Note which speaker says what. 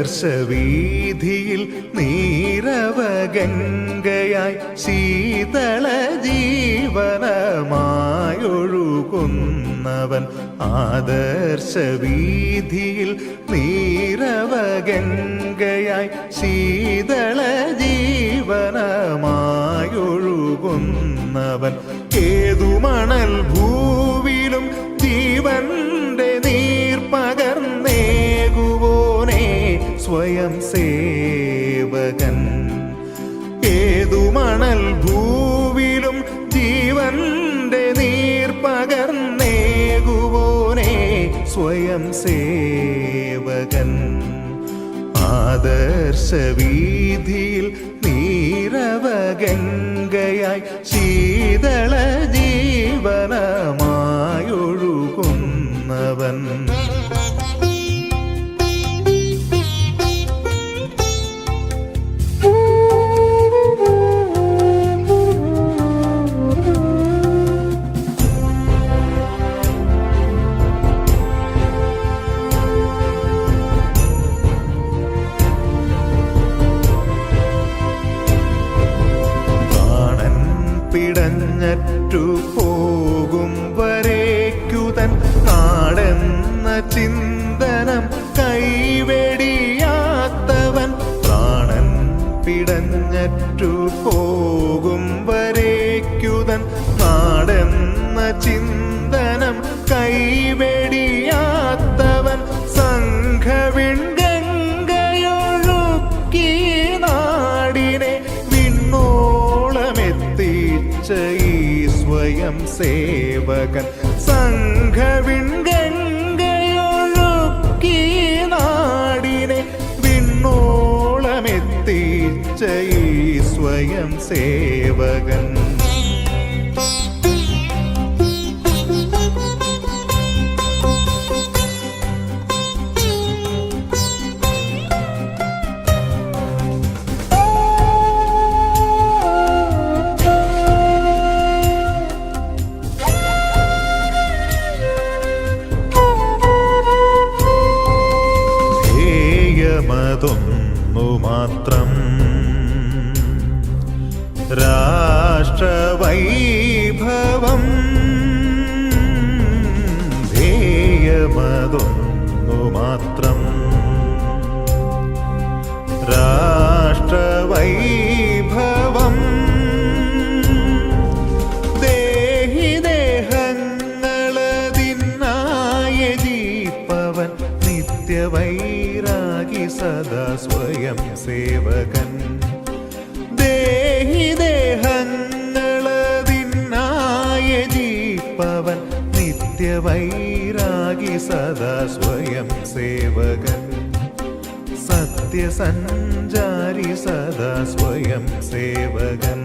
Speaker 1: ആദർശവീതിയിൽ നീരവഗംഗയായി ശീതള ജീവനമായൊഴുകുന്നവൻ. ആദർശവീതിയിൽ നീരവഗംഗയായി ശീതള ജീവനമായൊഴുകുന്നവൻ. ഏതുമണൽ ഭൂവിലും സേവകൻ ഏതു മണൽ ഭൂവിലും ജീവന്റെ നീർപകർന്നേകുവോനെ സ്വയം സേവകൻ. ആദർശവീതിയിൽ നീരവഗംഗയായി ശീതള ജീവനമായൊഴുകുന്നവൻ. പിടഞ്ഞറ്റു പോകും വരേക്കുതൻ നാടെന്ന ചിന്തനം കൈവെടിയാത്തവൻ പ്രാണൻ പിടഞ്ഞറ്റു പോകും വരേക്കുതൻ നാടെന്ന ചിന്തനം സ്വയം സേവകൻ. സംഘവിൺഗംഗയൊഴുക്കി നാടിനെ വിണ്ണോളമെത്തിച്ച ഈ സ്വയം സേവകൻ. രാഷ്ട്രവൈഭവം ധേയമതൊന്നു മാത്രം. രാഷ്ട്രവൈഭവം. ദേഹി സദാ സ്വയം സേവകൻ. നിത്യവൈരാഗി സദാ സ്വയം സേവകൻ സത്യസഞ്ചാരി സദാ സ്വയം സേവകൻ